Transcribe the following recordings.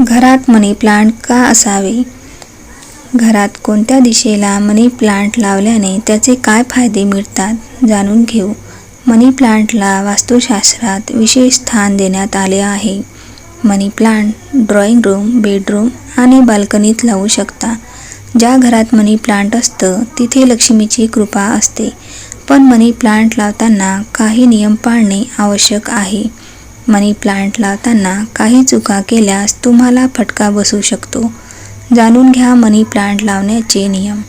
घरात मनी प्लांट का असावे? घरात कोणत्या दिशेला मनी प्लांट लावल्याने त्याचे काय फायदे मिळतात जाणून घेऊ. मनी प्लांटला वास्तुशास्त्रात विशेष स्थान देण्यात आले आहे. Money plant drawing room bedroom आणि बाल्कनीत लावू शकता. ज्या घरात मनी प्लांट असतं तिथे लक्ष्मीची कृपा असते. पण मनी प्लांट लावताना काही नियम पाळणे आवश्यक आहे. मनी प्लांट लावताना काही चुका केल्यास तुम्हाला फटका बसू शकतो. जाणून घ्या मनी प्लांट लावण्याचे नियम.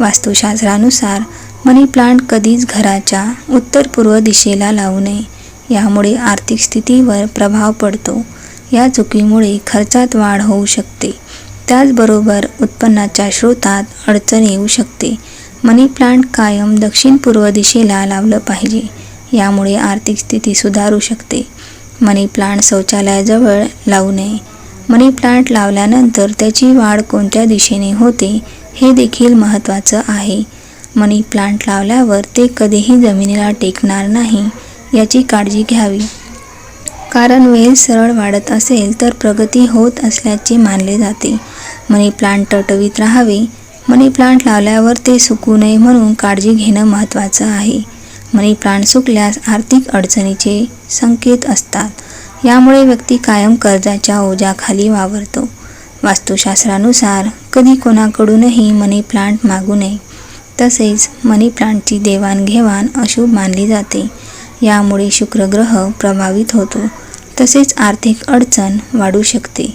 वास्तुशास्त्रानुसार मनी प्लांट कधीच घराच्या उत्तर पूर्व दिशेला लावू नये. यामुळे आर्थिक स्थितीवर प्रभाव पडतो. या चुकीमुळे खर्चात वाढ होऊ शकते. त्याचबरोबर उत्पन्नाच्या स्रोतात अडचण येऊ शकते. मनी प्लांट कायम दक्षिण पूर्व दिशेला लावलं पाहिजे. यामुळे आर्थिक स्थिती सुधारू शकते. मनी प्लांट शौचालयाजवळ लावू नये. मनी प्लांट लावल्यानंतर त्याची वाढ कोणत्या दिशेने होते हे देखील महत्त्वाचं आहे. मनी प्लांट लावल्यावर ते कधीही जमिनीला टेकणार नाही याची काळजी घ्यावी. कारण वेल सरळ वाढत असेल तर प्रगती होत असल्याचे मानले जाते. मनी प्लांट टवटवीत राहावे. मनी प्लांट लावल्यावर ते सुकू नये म्हणून काळजी घेणं महत्त्वाचं आहे. मनी प्लांट सुकल्यास आर्थिक अडचणीचे संकेत असतात. यामुळे व्यक्ती कायम कर्जाच्या ओझ्याखाली वावरतो. वास्तुशास्त्रानुसार कधी कोणाकडूनही मनी प्लांट मागू नये. तसेच मनी प्लांटची देवाणघेवाण अशुभ मानली जाते. यामुळे शुक्रग्रह प्रभावित होतो. तसेच आर्थिक अडचण वाढू शकते.